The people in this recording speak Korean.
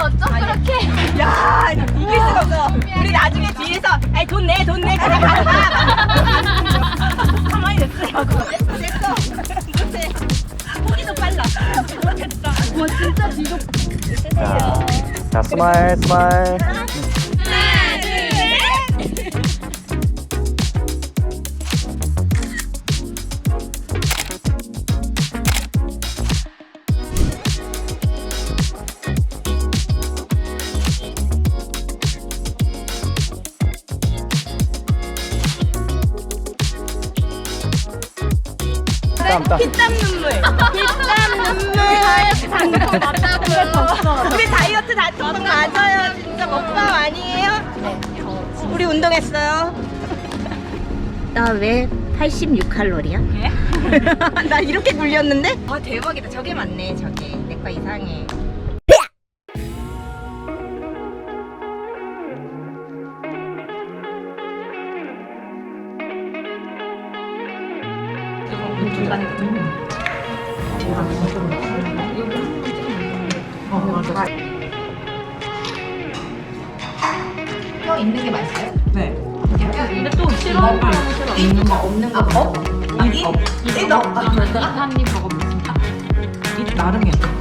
어쩜 그렇게 야 이길 수가 없어. 우리 나중에 뒤에서 아이 돈 내, 돈 내. 그냥 가라. 가만히 냅두라고. 됐어. 못해. 포기도 빨라. 됐다. 와 진짜 뒤로 자, 자 스마일 스마일 땀, 땀. 피땀 눈물. 피땀 눈물. 당근 맞다고요 우리 다이어트 다통방 맞아요. 진짜 먹방 아니에요? 우리 운동했어요. 나 왜 86칼로리야? 나 이렇게 굴렸는데? 와 대박이다. 저게 맞네. 저게 내 거 이상해. 뼈 있는 게 맛있어요? 네. 근데 또 싫어 있는 거 없는 거 어? 여기? 이거? 한입 먹어보겠습니다 이 나름이야.